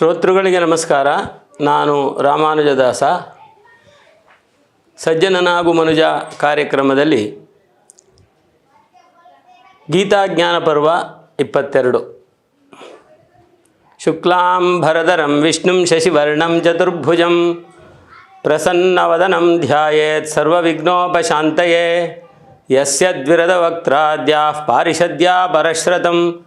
ಶ್ರೋತೃಗಳಿಗೆ ನಮಸ್ಕಾರ. ನಾನು ರಾಮಾನುಜದಾಸ. ಸಜ್ಜನನಾಗು ಮನುಜ ಕಾರ್ಯಕ್ರಮದಲ್ಲಿ ಗೀತಾಜ್ಞಾನ ಪರ್ವ ಇಪ್ಪತ್ತೆರಡು. ಶುಕ್ಲಾಂಬರಧರಂ ವಿಷ್ಣುಂ ಶಶಿವರ್ಣಂ ಚತುರ್ಭುಜಂ ಪ್ರಸನ್ನವದನಂ ಧ್ಯಾಯೇತ್ ಸರ್ವವಿಘ್ನೋಪಶಾಂತಯೇ. ಯಸ್ಯ ದ್ವಿರದವಕ್ತ್ರಾದ್ಯಾಃ ಪಾರಿಷದ್ಯಾ ಪರಶ್ರತಂ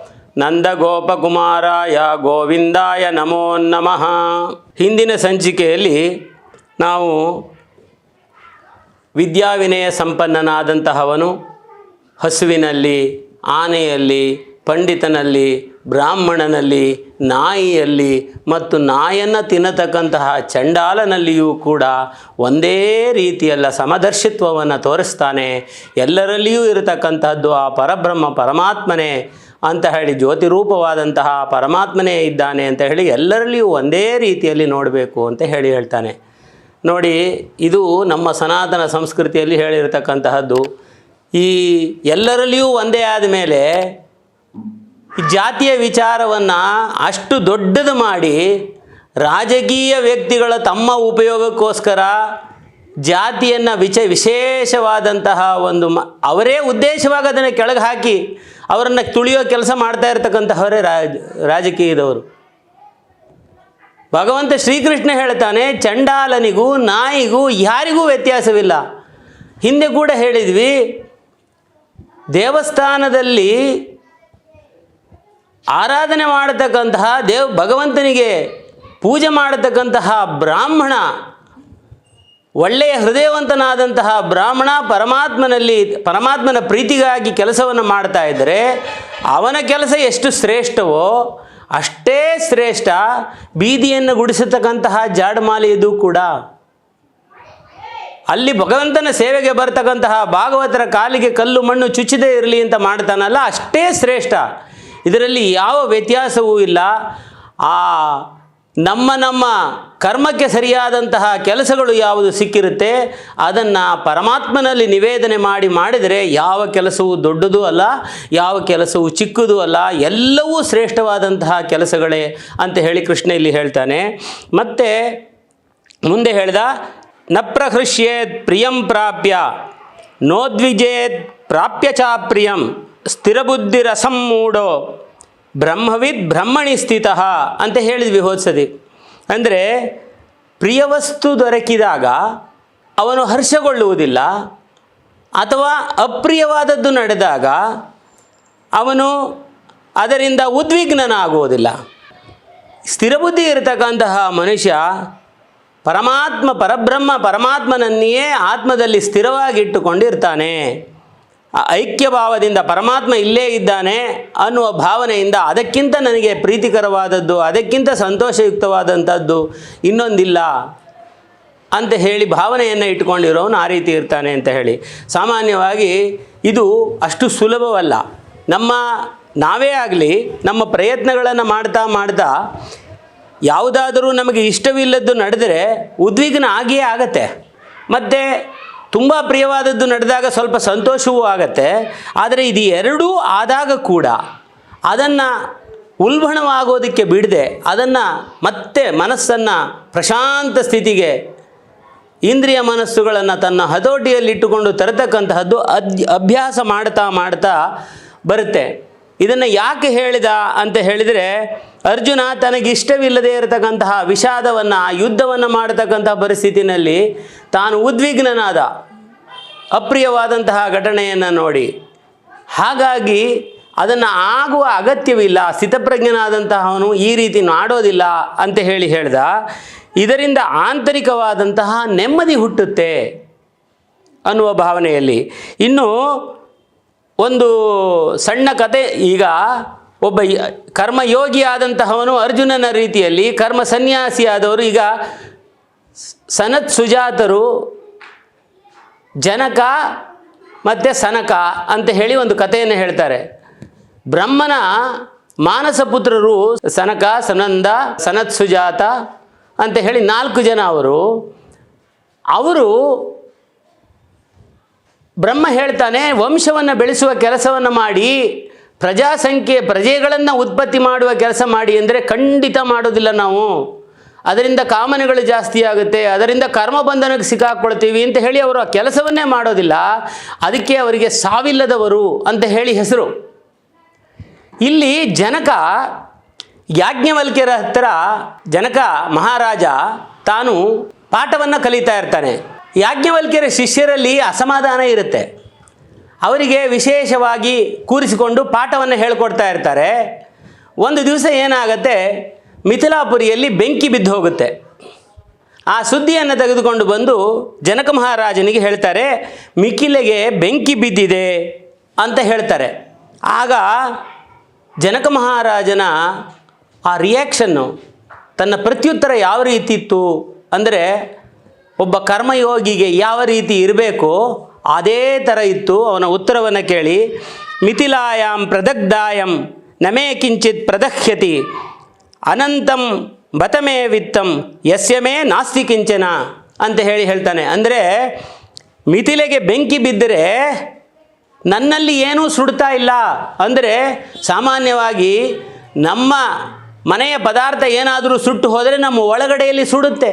ನಂದಗೋಪಕುಮಾರಾಯ ಗೋವಿಂದಾಯ ನಮೋ ನಮಃ. ಹಿಂದಿನ ಸಂಚಿಕೆಯಲ್ಲಿ ನಾವು ವಿದ್ಯಾವಿನಯ ಸಂಪನ್ನನಾದಂತಹವನು, ಹಸುವಿನಲ್ಲಿ, ಆನೆಯಲ್ಲಿ, ಪಂಡಿತನಲ್ಲಿ, ಬ್ರಾಹ್ಮಣನಲ್ಲಿ, ನಾಯಿಯಲ್ಲಿ ಮತ್ತು ನಾಯನ್ನು ತಿನ್ನತಕ್ಕಂತಹ ಚಂಡಾಲನಲ್ಲಿಯೂ ಕೂಡ ಒಂದೇ ರೀತಿಯಲ್ಲ ಸಮದರ್ಶಿತ್ವವನ್ನು ತೋರಿಸ್ತಾನೆ. ಎಲ್ಲರಲ್ಲಿಯೂ ಇರತಕ್ಕಂತಹದ್ದು ಆ ಪರಬ್ರಹ್ಮ ಪರಮಾತ್ಮನೇ. ಅಂತ ಹೇಳಿ ಜ್ಯೋತಿರೂಪವಾದಂತಹ ಪರಮಾತ್ಮನೇ ಇದ್ದಾನೆ ಅಂತ ಹೇಳಿ ಎಲ್ಲರಲ್ಲಿಯೂ ಒಂದೇ ರೀತಿಯಲ್ಲಿ ನೋಡಬೇಕು ಅಂತ ಹೇಳಿ ಹೇಳ್ತಾನೆ. ನೋಡಿ, ಇದು ನಮ್ಮ ಸನಾತನ ಸಂಸ್ಕೃತಿಯಲ್ಲಿ ಹೇಳಿರತಕ್ಕಂತಹದ್ದು. ಈ ಎಲ್ಲರಲ್ಲಿಯೂ ಒಂದೇ ಆದಮೇಲೆ ಈ ಜಾತಿಯ ವಿಚಾರವನ್ನು ಅಷ್ಟು ದೊಡ್ಡದು ಮಾಡಿ ರಾಜಕೀಯ ವ್ಯಕ್ತಿಗಳ ತಮ್ಮ ಉಪಯೋಗಕ್ಕೋಸ್ಕರ ಜಾತಿಯನ್ನು ವಿಚ ವಿಶೇಷವಾದಂತಹ ಒಂದು ಮ ಅವರೇ ಉದ್ದೇಶವಾಗಿ ಅದನ್ನು ಕೆಳಗೆ ಹಾಕಿ ಅವರನ್ನು ತುಳಿಯೋ ಕೆಲಸ ಮಾಡ್ತಾ ಇರ್ತಕ್ಕಂತಹವರೇ ರಾಜ, ರಾಜಕೀಯದವರು. ಭಗವಂತ ಶ್ರೀಕೃಷ್ಣ ಹೇಳ್ತಾನೆ, ಚಂಡಾಲನಿಗೂ ನಾಯಿಗೂ ಯಾರಿಗೂ ವ್ಯತ್ಯಾಸವಿಲ್ಲ. ಹಿಂದೆ ಕೂಡ ಹೇಳಿದ್ವಿ, ದೇವಸ್ಥಾನದಲ್ಲಿ ಆರಾಧನೆ ಮಾಡತಕ್ಕಂತಹ ದೇವ್, ಭಗವಂತನಿಗೆ ಪೂಜೆ ಮಾಡತಕ್ಕಂತಹ ಬ್ರಾಹ್ಮಣ ಒಳ್ಳೆಯ ಹೃದಯವಂತನಾದಂತಹ ಬ್ರಾಹ್ಮಣ ಪರಮಾತ್ಮನಲ್ಲಿ, ಪರಮಾತ್ಮನ ಪ್ರೀತಿಗಾಗಿ ಕೆಲಸವನ್ನು ಮಾಡ್ತಾ ಇದ್ದರೆ ಅವನ ಕೆಲಸ ಎಷ್ಟು ಶ್ರೇಷ್ಠವೋ ಅಷ್ಟೇ ಶ್ರೇಷ್ಠ. ಬೀದಿಯನ್ನು ಗುಡಿಸತಕ್ಕಂತಹ ಜಾಡಮಾಲೆಯದು ಕೂಡ. ಅಲ್ಲಿ ಭಗವಂತನ ಸೇವೆಗೆ ಬರತಕ್ಕಂತಹ ಭಾಗವತರ ಕಾಲಿಗೆ ಕಲ್ಲು, ಮಣ್ಣು ಚುಚ್ಚದೇ ಇರಲಿ ಅಂತ ಮಾಡ್ತಾನಲ್ಲ, ಅಷ್ಟೇ ಶ್ರೇಷ್ಠ. ಇದರಲ್ಲಿ ಯಾವ ವ್ಯತ್ಯಾಸವೂ ಇಲ್ಲ. ಆ ನಮ್ಮ ನಮ್ಮ ಕರ್ಮಕ್ಕೆ ಸರಿಯಾದಂತಹ ಕೆಲಸಗಳು ಯಾವುದು ಸಿಕ್ಕಿರುತ್ತೆ, ಅದನ್ನು ಪರಮಾತ್ಮನಲ್ಲಿ ನಿವೇದನೆ ಮಾಡಿ ಮಾಡಿದರೆ ಯಾವ ಕೆಲಸವೂ ದೊಡ್ಡದೂ ಅಲ್ಲ, ಯಾವ ಕೆಲಸವು ಚಿಕ್ಕದೂ ಅಲ್ಲ, ಎಲ್ಲವೂ ಶ್ರೇಷ್ಠವಾದಂತಹ ಕೆಲಸಗಳೇ ಅಂತ ಹೇಳಿ ಕೃಷ್ಣ ಇಲ್ಲಿ ಹೇಳ್ತಾನೆ. ಮತ್ತು ಮುಂದೆ ಹೇಳ್ದ ನ ಪ್ರಹೃಷ್ಯೇತ್ ಪ್ರಿಯಂ ಪ್ರಾಪ್ಯ, ನೋದ್ವಿಜೇತ್ ಪ್ರಾಪ್ಯ ಸ್ಥಿರಬುದ್ಧಿ ಪ್ರಿಯಂ ಸ್ಥಿರಬುದ್ಧಿರಸಮ್ಮೂಢೋ ಬ್ರಹ್ಮವಿದ್ ಬ್ರಹ್ಮಣಿ ಸ್ಥಿತ ಅಂತ ಹೇಳಿದ್ವಿ ಹೋದ್ಸದಿ ಅಂದರೆ ಪ್ರಿಯವಸ್ತು ದೊರಕಿದಾಗ ಅವನು ಹರ್ಷಗೊಳ್ಳುವುದಿಲ್ಲ, ಅಥವಾ ಅಪ್ರಿಯವಾದದ್ದು ನಡೆದಾಗ ಅವನು ಅದರಿಂದ ಉದ್ವಿಗ್ನನಾಗುವುದಿಲ್ಲ. ಸ್ಥಿರಬುದ್ಧಿ ಇರತಕ್ಕಂತಹ ಮನುಷ್ಯ ಪರಮಾತ್ಮ ಪರಬ್ರಹ್ಮ ಪರಮಾತ್ಮನನ್ನೇ ಆತ್ಮದಲ್ಲಿ ಸ್ಥಿರವಾಗಿಟ್ಟುಕೊಂಡಿರ್ತಾನೆ. ಆ ಐಕ್ಯ ಭಾವದಿಂದ ಪರಮಾತ್ಮ ಇಲ್ಲೇ ಇದ್ದಾನೆ ಅನ್ನುವ ಭಾವನೆಯಿಂದ ಅದಕ್ಕಿಂತ ನನಗೆ ಪ್ರೀತಿಕರವಾದದ್ದು, ಅದಕ್ಕಿಂತ ಸಂತೋಷಯುಕ್ತವಾದಂಥದ್ದು ಇನ್ನೊಂದಿಲ್ಲ ಅಂತ ಹೇಳಿ ಭಾವನೆಯನ್ನು ಇಟ್ಕೊಂಡಿರೋನು ಆ ರೀತಿ ಇರ್ತಾನೆ ಅಂತ ಹೇಳಿ. ಸಾಮಾನ್ಯವಾಗಿ ಇದು ಅಷ್ಟು ಸುಲಭವಲ್ಲ. ನಮ್ಮ ನಾವೇ ಆಗಲಿ, ನಮ್ಮ ಪ್ರಯತ್ನಗಳನ್ನು ಮಾಡ್ತಾ ಮಾಡ್ತಾ ಯಾವುದಾದರೂ ನಮಗೆ ಇಷ್ಟವಿಲ್ಲದ್ದು ನಡೆದರೆ ಉದ್ವಿಗ್ನ ಆಗಿಯೇ ಆಗತ್ತೆ. ಮತ್ತು ತುಂಬ ಪ್ರಿಯವಾದದ್ದು ನಡೆದಾಗ ಸ್ವಲ್ಪ ಸಂತೋಷವೂ ಆಗತ್ತೆ. ಆದರೆ ಇದು ಎರಡೂ ಆದಾಗ ಕೂಡ ಅದನ್ನು ಉಲ್ಬಣವಾಗೋದಕ್ಕೆ ಬಿಡದೆ, ಅದನ್ನು ಮತ್ತೆ ಮನಸ್ಸನ್ನು ಪ್ರಶಾಂತ ಸ್ಥಿತಿಗೆ, ಇಂದ್ರಿಯ ಮನಸ್ಸುಗಳನ್ನು ತನ್ನ ಹತೋಟಿಯಲ್ಲಿಟ್ಟುಕೊಂಡು ತರತಕ್ಕಂತಹದ್ದು ಅದ್, ಅಭ್ಯಾಸ ಮಾಡ್ತಾ ಮಾಡ್ತಾ ಬರುತ್ತೆ. ಇದನ್ನು ಯಾಕೆ ಹೇಳಿದ ಅಂತ ಹೇಳಿದರೆ, ಅರ್ಜುನ ತನಗಿಷ್ಟವಿಲ್ಲದೆ ಇರತಕ್ಕಂತಹ ವಿಷಾದವನ್ನು, ಯುದ್ಧವನ್ನು ಮಾಡತಕ್ಕಂತಹ ಪರಿಸ್ಥಿತಿನಲ್ಲಿ ತಾನು ಉದ್ವಿಗ್ನನಾದ, ಅಪ್ರಿಯವಾದಂತಹ ಘಟನೆಯನ್ನು ನೋಡಿ. ಹಾಗಾಗಿ ಅದನ್ನು ಆಗುವ ಅಗತ್ಯವಿಲ್ಲ ಸ್ಥಿತಪ್ರಜ್ಞನಾದಂತಹವನು ಈ ರೀತಿ ಮಾಡೋದಿಲ್ಲ ಅಂತ ಹೇಳಿ ಹೇಳ್ದ. ಇದರಿಂದ ಆಂತರಿಕವಾದಂತಹ ನೆಮ್ಮದಿ ಹುಟ್ಟುತ್ತೆ ಅನ್ನುವ ಭಾವನೆಯಲ್ಲಿ. ಇನ್ನು ಒಂದು ಸಣ್ಣ ಕತೆ, ಈಗ ಒಬ್ಬ ಯ- ಕರ್ಮಯೋಗಿ ಆದಂತಹವನು ಅರ್ಜುನನ ರೀತಿಯಲ್ಲಿ ಕರ್ಮ ಸನ್ಯಾಸಿಯಾದವರು ಈಗ ಸನತ್ ಸುಜಾತರು ಜನಕ ಮತ್ತು ಸನಕ ಅಂತ ಹೇಳಿ ಒಂದು ಕಥೆಯನ್ನು ಹೇಳ್ತಾರೆ. ಬ್ರಹ್ಮನ ಮಾನಸ ಪುತ್ರರು ಸನಕ, ಸನಂದ, ಸನತ್ ಸುಜಾತ ಅಂತ ಹೇಳಿ ನಾಲ್ಕು ಜನ ಅವರು. ಅವರು ಬ್ರಹ್ಮ ಹೇಳ್ತಾನೆ, ವಂಶವನ್ನು ಬೆಳೆಸುವ ಕೆಲಸವನ್ನು ಮಾಡಿ, ಪ್ರಜಾಸಂಖ್ಯೆ, ಪ್ರಜೆಗಳನ್ನು ಉತ್ಪತ್ತಿ ಮಾಡುವ ಕೆಲಸ ಮಾಡಿ ಅಂದರೆ ಖಂಡಿತ ಮಾಡೋದಿಲ್ಲ ನಾವು. ಅದರಿಂದ ಕಾಮನೆಗಳು ಜಾಸ್ತಿ ಆಗುತ್ತೆ, ಅದರಿಂದ ಕರ್ಮ ಬಂಧನಕ್ಕೆ ಸಿಕ್ಕಾಕ್ಕೊಳ್ತೀವಿ ಅಂತ ಹೇಳಿ ಅವರು ಆ ಕೆಲಸವನ್ನೇ ಮಾಡೋದಿಲ್ಲ. ಅದಕ್ಕೆ ಅವರಿಗೆ ಸಾವಿಲ್ಲದವರು ಅಂತ ಹೇಳಿ ಹೆಸರು. ಇಲ್ಲಿ ಜನಕ, ಯಾಜ್ಞವಲ್ಕ್ಯರ ಹತ್ತಿರ ಜನಕ ಮಹಾರಾಜ ತಾನು ಪಾಠವನ್ನು ಕಲಿತಾ ಇರ್ತಾನೆ. ಯಾಜ್ಞವಲ್ಕ್ಯರ ಶಿಷ್ಯರಲ್ಲಿ ಅಸಮಾಧಾನ ಇರುತ್ತೆ. ಅವರಿಗೆ ವಿಶೇಷವಾಗಿ ಕೂರಿಸಿಕೊಂಡು ಪಾಠವನ್ನು ಹೇಳ್ಕೊಡ್ತಾ ಇರ್ತಾರೆ. ಒಂದು ದಿವಸ ಏನಾಗುತ್ತೆ? ಮಿಥಿಲಾಪುರಿಯಲ್ಲಿ ಬೆಂಕಿ ಬಿದ್ದು ಹೋಗುತ್ತೆ. ಆ ಸುದ್ದಿಯನ್ನು ತೆಗೆದುಕೊಂಡು ಬಂದು ಜನಕ ಮಹಾರಾಜನಿಗೆ ಹೇಳ್ತಾರೆ ಮಿಕಿಲೆಗೆ ಬೆಂಕಿ ಬಿದ್ದಿದೆ ಅಂತ ಹೇಳ್ತಾರೆ. ಆಗ ಜನಕ ಮಹಾರಾಜನ ಆ ರಿಯಾಕ್ಷನ್ನು ತನ್ನ ಪ್ರತ್ಯುತ್ತರ ಯಾವ ರೀತಿ ಇತ್ತು? ಅಂದರೆ ಒಬ್ಬ ಕರ್ಮಯೋಗಿಗೆ ಯಾವ ರೀತಿ ಇರಬೇಕು ಅದೇ ಥರ ಇತ್ತು ಅವನ ಉತ್ತರವನ್ನು ಕೇಳಿ ಮಿಥಿಲಾಯಾಮ್ ಪ್ರದಗ್ಧಾಯಂ, ನಮೇ ಕಿಂಚಿತ್ ಪ್ರದಹ್ಯತಿ, ಅನಂತಂ ಬತಮೇ ವಿತ್ತಂ ಯಸ್ಯಮೇ ನಾಸ್ತಿ ಕಿಂಚನ ಅಂತ ಹೇಳಿ ಹೇಳ್ತಾನೆ. ಅಂದರೆ ಮಿಥಿಲೆಗೆ ಬೆಂಕಿ ಬಿದ್ದರೆ ನನ್ನಲ್ಲಿ ಏನೂ ಸುಡ್ತಾ ಇಲ್ಲ. ಅಂದರೆ ಸಾಮಾನ್ಯವಾಗಿ ನಮ್ಮ ಮನೆಯ ಪದಾರ್ಥ ಏನಾದರೂ ಸುಟ್ಟು ಹೋದರೆ ನಮ್ಮ ಒಳಗಡೆಯಲ್ಲಿ ಸುಡುತ್ತೆ.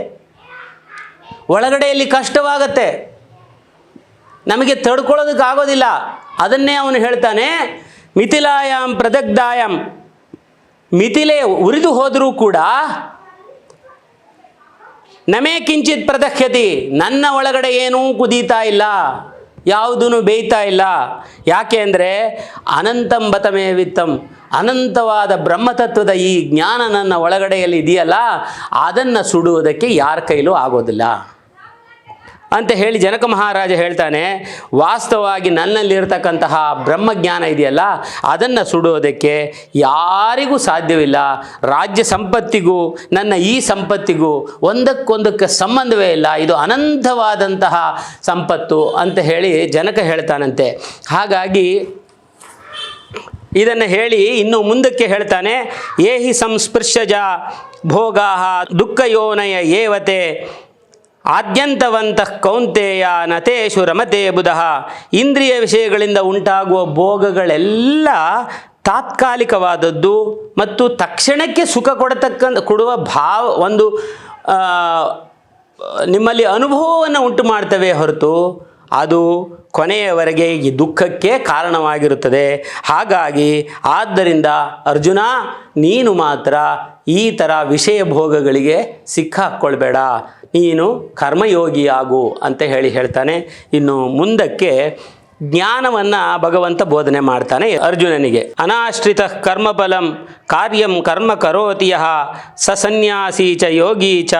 ಒಳಗಡೆಯಲ್ಲಿ ಕಷ್ಟವಾಗತ್ತೆ. ನಮಗೆ ತಡ್ಕೊಳ್ಳೋದಕ್ಕಾಗೋದಿಲ್ಲ. ಅದನ್ನೇ ಅವನು ಹೇಳ್ತಾನೆ ಮಿಥಿಲಾಯಾಮ್ ಪ್ರದಗ್ಧಾಯಂ. ಮಿಥಿಲೆ ಉರಿದು ಹೋದರೂ ಕೂಡ ನಮೇ ಕಿಂಚಿತ್ ಪ್ರದಕ್ಷತಿ ನನ್ನ ಒಳಗಡೆ ಏನೂ ಕುದೀತಾ ಇಲ್ಲ ಯಾವುದೂ ಬೇಯ್ತಾ ಇಲ್ಲ. ಯಾಕೆ ಅಂದರೆ ಅನಂತಂ ಬತಮೇ ವಿತ್ತಂ, ಅನಂತವಾದ ಬ್ರಹ್ಮತತ್ವದ ಈ ಜ್ಞಾನ ನನ್ನ ಒಳಗಡೆಯಲ್ಲಿ ಇದೆಯಲ್ಲ, ಅದನ್ನು ಸುಡುವುದಕ್ಕೆ ಯಾರ ಕೈಲೂ ಆಗೋದಿಲ್ಲ. ಅಂತ ಹೇಳಿ ಜನಕ ಮಹಾರಾಜ ಹೇಳ್ತಾನೆ, ವಾಸ್ತವವಾಗಿ ನನ್ನಲ್ಲಿರ್ತಕ್ಕಂತಹ ಬ್ರಹ್ಮಜ್ಞಾನ ಇದೆಯಲ್ಲ, ಅದನ್ನು ಸುಡೋದಕ್ಕೆ ಯಾರಿಗೂ ಸಾಧ್ಯವಿಲ್ಲ. ರಾಜ್ಯ ಸಂಪತ್ತಿಗೂ, ನನ್ನ ಈ ಸಂಪತ್ತಿಗೂ ಒಂದಕ್ಕೊಂದಕ್ಕೆ ಸಂಬಂಧವೇ ಇಲ್ಲ. ಇದು ಅನಂತವಾದಂತಹ ಸಂಪತ್ತು ಅಂತ ಹೇಳಿ ಜನಕ ಹೇಳ್ತಾನಂತೆ. ಹಾಗಾಗಿ ಇದನ್ನು ಹೇಳಿ ಇನ್ನು ಮುಂದಕ್ಕೆ ಹೇಳ್ತಾನೆ, ಏಹಿ ಸಂಸ್ಪರ್ಶಜ ಭೋಗಾ ದುಃಖಯೋನಯ ಏವತೆ ಆದ್ಯಂತವಂತಃ ಕೌಂತೆಯ ನತೇಶು ರಮತೆ ಬುಧಃ ಇಂದ್ರಿಯ ವಿಷಯಗಳಿಂದ ಉಂಟಾಗುವ ಭೋಗಗಳೆಲ್ಲ ತಾತ್ಕಾಲಿಕವಾದದ್ದು ಮತ್ತು ತಕ್ಷಣಕ್ಕೆ ಸುಖ ಕೊಡತಕ್ಕಂಥ, ಕೊಡುವ ಭಾವ, ಒಂದು ನಿಮ್ಮಲ್ಲಿ ಅನುಭವವನ್ನು ಉಂಟು ಮಾಡ್ತವೆ ಹೊರತು ಅದು ಕೊನೆಯವರೆಗೆ ಈ ದುಃಖಕ್ಕೆ ಕಾರಣವಾಗಿರುತ್ತದೆ. ಹಾಗಾಗಿ ಆದ್ದರಿಂದ ಅರ್ಜುನ, ನೀನು ಮಾತ್ರ ಈ ಥರ ವಿಷಯ ಭೋಗಗಳಿಗೆ ಸಿಕ್ಕಾಕ್ಕೊಳ್ಬೇಡ. ನೀನು ಕರ್ಮಯೋಗಿಯಾಗು ಅಂತ ಹೇಳಿ ಹೇಳ್ತಾನೆ. ಇನ್ನು ಮುಂದಕ್ಕೆ ಜ್ಞಾನವನ್ನು ಭಗವಂತ ಬೋಧನೆ ಮಾಡ್ತಾನೆ ಅರ್ಜುನನಿಗೆ. ಅನಾಶ್ರಿತ ಕರ್ಮಫಲಂ ಕಾರ್ಯಂ ಕರ್ಮ ಕರೋತಿಯ ಸಸನ್ಯಾಸಿ ಚ ಯೋಗಿ ಚ,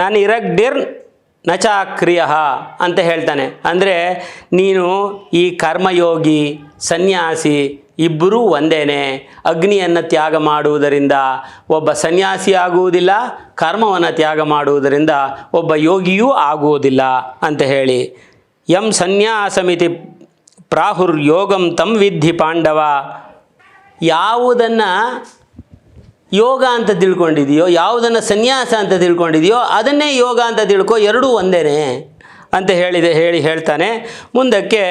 ನನಿರಗ್ನಿರ್ ನಚಾಕ್ರಿಯ ಅಂತ ಹೇಳ್ತಾನೆ. ಅಂದರೆ ನೀನು ಈ ಕರ್ಮಯೋಗಿ, ಸನ್ಯಾಸಿ ಇಬ್ಬರೂ ಒಂದೇನೆ. ಅಗ್ನಿಯನ್ನು ತ್ಯಾಗ ಮಾಡುವುದರಿಂದ ಒಬ್ಬ ಸನ್ಯಾಸಿ ಆಗುವುದಿಲ್ಲ, ಕರ್ಮವನ್ನು ತ್ಯಾಗ ಮಾಡುವುದರಿಂದ ಒಬ್ಬ ಯೋಗಿಯೂ ಆಗುವುದಿಲ್ಲ ಅಂತ ಹೇಳಿ. ಯಂ ಸನ್ಯಾಸಮಿತಿ ಪ್ರಾಹುರ್ ಯೋಗಂ ತಂ ವಿದ್ಧಿ ಪಾಂಡವ. ಯಾವುದನ್ನು ಯೋಗ ಅಂತ ತಿಳ್ಕೊಂಡಿದೆಯೋ, ಯಾವುದನ್ನು ಸನ್ಯಾಸ ಅಂತ ತಿಳ್ಕೊಂಡಿದೆಯೋ ಅದನ್ನೇ ಯೋಗ ಅಂತ ತಿಳ್ಕೊ ಎರಡೂ ಒಂದೇನೆ. ಅಂತ ಹೇಳಿದೆ, ಹೇಳಿ ಹೇಳ್ತಾನೆ. ಮುಂದಕ್ಕೆ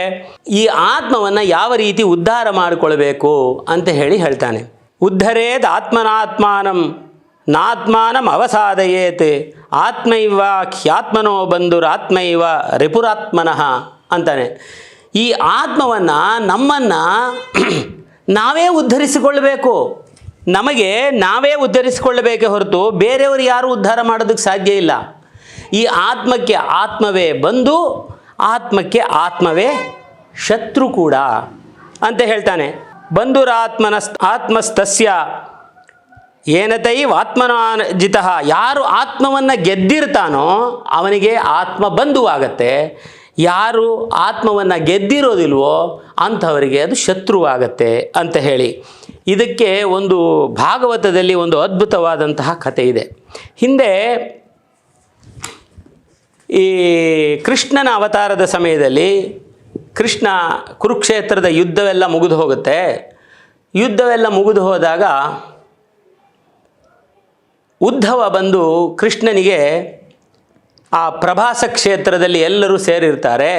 ಈ ಆತ್ಮವನ್ನು ಯಾವ ರೀತಿ ಉದ್ಧಾರ ಮಾಡಿಕೊಳ್ಬೇಕು ಅಂತ ಹೇಳಿ ಹೇಳ್ತಾನೆ. ಉದ್ಧರೇದ್ ಆತ್ಮನಾತ್ಮಾನಂ, ನಾತ್ಮಾನಂ ಅವಸಾದಯೇತ್, ಆತ್ಮೈವ ಖ್ಯಾತ್ಮನೋ ಬಂಧುರಾತ್ಮೈವ ರಿಪುರಾತ್ಮನಃ ಅಂತಾನೆ. ಈ ಆತ್ಮವನ್ನು ನಮ್ಮನ್ನು ನಾವೇ ಉದ್ಧರಿಸಿಕೊಳ್ಳಬೇಕು ನಮಗೆ ನಾವೇ ಉದ್ಧರಿಸಿಕೊಳ್ಳಬೇಕೇ ಹೊರತು ಬೇರೆಯವರು ಯಾರು ಉದ್ಧಾರ ಮಾಡೋದಕ್ಕೆ ಸಾಧ್ಯ ಇಲ್ಲ. ಈ ಆತ್ಮಕ್ಕೆ ಆತ್ಮವೇ ಬಂದು, ಆತ್ಮಕ್ಕೆ ಆತ್ಮವೇ ಶತ್ರು ಕೂಡ ಅಂತ ಹೇಳ್ತಾನೆ. ಬಂಧುರಾತ್ಮನ ಆತ್ಮಸ್ತಸ್ಯ ಏನತೈವ್ ಆತ್ಮನಾಜಿತ. ಯಾರು ಆತ್ಮವನ್ನು ಗೆದ್ದಿರ್ತಾನೋ ಅವನಿಗೆ ಆತ್ಮ ಬಂಧುವಾಗತ್ತೆ. ಯಾರು ಆತ್ಮವನ್ನು ಗೆದ್ದಿರೋದಿಲ್ವೋ ಅಂಥವರಿಗೆ ಅದು ಶತ್ರುವಾಗತ್ತೆ ಅಂತ ಹೇಳಿ. ಇದಕ್ಕೆ ಒಂದು ಭಾಗವತದಲ್ಲಿ ಒಂದು ಅದ್ಭುತವಾದಂತಹ ಕಥೆ ಇದೆ. ಹಿಂದೆ ಈ ಕೃಷ್ಣನ ಅವತಾರದ ಸಮಯದಲ್ಲಿ ಕೃಷ್ಣ ಕುರುಕ್ಷೇತ್ರದ ಯುದ್ಧವೆಲ್ಲ ಮುಗಿದು ಹೋಗುತ್ತೆ. ಯುದ್ಧವೆಲ್ಲ ಮುಗಿದು ಹೋದಾಗ ಉದ್ಧವ ಬಂದು ಕೃಷ್ಣನಿಗೆ ಆ ಪ್ರಭಾಸ ಕ್ಷೇತ್ರದಲ್ಲಿ ಎಲ್ಲರೂ ಸೇರಿರ್ತಾರೆ.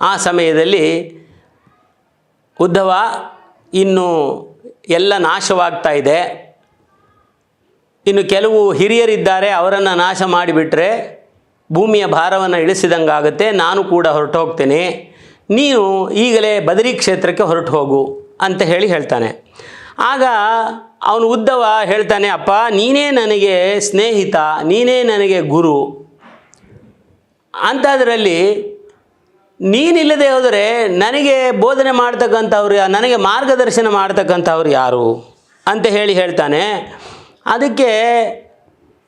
ಆ ಸಮಯದಲ್ಲಿ ಉದ್ಧವ ಇನ್ನು ಎಲ್ಲ ನಾಶವಾಗ್ತಾ ಇದೆ. ಇನ್ನು ಕೆಲವು ಹಿರಿಯರಿದ್ದಾರೆ, ಅವರನ್ನು ನಾಶ ಮಾಡಿಬಿಟ್ರೆ ಭೂಮಿಯ ಭಾರವನ್ನು ಇಳಿಸಿದಂಗಾಗುತ್ತೆ, ನಾನು ಕೂಡ ಹೊರಟು ಹೋಗ್ತೇನೆ ನೀನು ಈಗಲೇ ಬದರಿ ಕ್ಷೇತ್ರಕ್ಕೆ ಹೊರಟು ಹೋಗು ಅಂತ ಹೇಳಿ ಹೇಳ್ತಾನೆ. ಆಗ ಅವನು ಉದ್ದವ ಹೇಳ್ತಾನೆ, ಅಪ್ಪ, ನೀನೇ ನನಗೆ ಸ್ನೇಹಿತ, ನೀನೇ ನನಗೆ ಗುರು. ಅಂಥದ್ರಲ್ಲಿ ನೀನಿಲ್ಲದೆ ಹೋದರೆ ನನಗೆ ಬೋಧನೆ ಮಾಡ್ತಕ್ಕಂಥವ್ರು ನನಗೆ ಮಾರ್ಗದರ್ಶನ ಮಾಡ್ತಕ್ಕಂಥವ್ರು ಯಾರು? ಅಂತ ಹೇಳಿ ಹೇಳ್ತಾನೆ. ಅದಕ್ಕೆ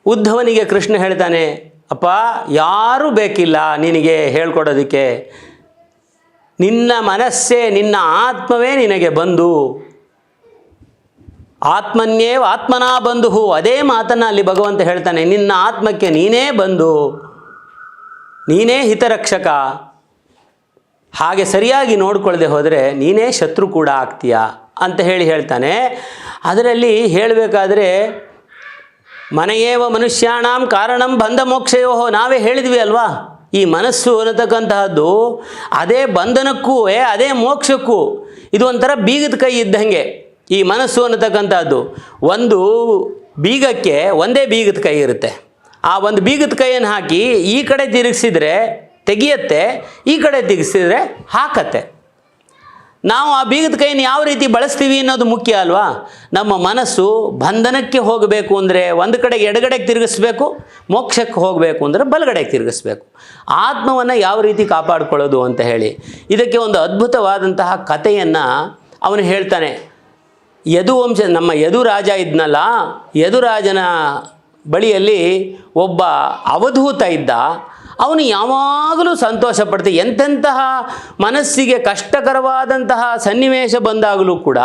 ಉದ್ಧವನಿಗೆ ಕೃಷ್ಣ ಹೇಳ್ತಾನೆ ಅಪ್ಪ, ಯಾರೂ ಬೇಕಿಲ್ಲ ನಿನಗೆ ಹೇಳ್ಕೊಡೋದಕ್ಕೆ. ನಿನ್ನ ಮನಸ್ಸೇ, ನಿನ್ನ ಆತ್ಮವೇ ನಿನಗೆ ಬಂದು. ಆತ್ಮನ್ಯೇವ ಆತ್ಮನಾ ಬಂಧು ಅದೇ ಮಾತನ್ನು ಅಲ್ಲಿ ಭಗವಂತ ಹೇಳ್ತಾನೆ, ನಿನ್ನ ಆತ್ಮಕ್ಕೆ ನೀನೇ ಬಂದು. ನೀನೇ ಹಿತರಕ್ಷಕ. ಹಾಗೆ ಸರಿಯಾಗಿ ನೋಡ್ಕೊಳ್ಳದೆ ಹೋದರೆ ನೀನೇ ಶತ್ರು ಕೂಡ ಆಗ್ತೀಯ ಅಂತ ಹೇಳಿ ಹೇಳ್ತಾನೆ. ಅದರಲ್ಲಿ ಹೇಳಬೇಕಾದ್ರೆ ಮನೆಯೇವ ಮನುಷ್ಯಾಣಂ ಕಾರಣಂ ಬಂಧ ಮೋಕ್ಷಯೋ ನಾವೇ ಹೇಳಿದ್ವಿ ಅಲ್ವಾ? ಈ ಮನಸ್ಸು ಅನ್ನತಕ್ಕಂತಹದ್ದು ಅದೇ ಬಂಧನಕ್ಕೂ ಅದೇ ಮೋಕ್ಷಕ್ಕೂ, ಇದು ಒಂಥರ ಬೀಗದ ಕೈ ಇದ್ದಂಗೆ ಈ ಮನಸ್ಸು ಅನ್ನತಕ್ಕಂಥದ್ದು ಒಂದು ಬೀಗಕ್ಕೆ ಒಂದೇ ಬೀಗದ ಕೈ ಇರುತ್ತೆ. ಆ ಒಂದು ಬೀಗದ ಕೈಯನ್ನು ಹಾಕಿ ಈ ಕಡೆ ತಿರುಗಿಸಿದರೆ ತೆಗಿಯತ್ತೆ, ಈ ಕಡೆ ತಿರುಗಿಸಿದರೆ ಹಾಕತ್ತೆ. ನಾವು ಆ ಬೀಗದ ಕೈಯನ್ನು ಯಾವ ರೀತಿ ಬಳಸ್ತೀವಿ ಅನ್ನೋದು ಮುಖ್ಯ ಅಲ್ವಾ? ನಮ್ಮ ಮನಸ್ಸು ಬಂಧನಕ್ಕೆ ಹೋಗಬೇಕು ಅಂದರೆ ಒಂದು ಕಡೆಗೆ ಎಡಗಡೆಗೆ ತಿರುಗಿಸ್ಬೇಕು, ಮೋಕ್ಷಕ್ಕೆ ಹೋಗಬೇಕು ಅಂದರೆ ಬಲಗಡೆಗೆ ತಿರುಗಿಸ್ಬೇಕು. ಆತ್ಮವನ್ನು ಯಾವ ರೀತಿ ಕಾಪಾಡಿಕೊಳ್ಳೋದು ಅಂತ ಹೇಳಿ. ಇದಕ್ಕೆ ಒಂದು ಅದ್ಭುತವಾದಂತಹ ಕಥೆಯನ್ನು ಅವನು ಹೇಳ್ತಾನೆ. ಯದುವಂಶ ನಮ್ಮ ಯದುರಾಜ ಇದ್ನಲ್ಲ ಯದುರಾಜನ ಬಳಿಯಲ್ಲಿ ಒಬ್ಬ ಅವಧೂತ ಇದ್ದ. ಅವನು ಯಾವಾಗಲೂ ಸಂತೋಷ ಪಡ್ತ ಎಂತೆಂತಹ ಮನಸ್ಸಿಗೆ ಕಷ್ಟಕರವಾದಂತಹ ಸನ್ನಿವೇಶ ಬಂದಾಗಲೂ ಕೂಡ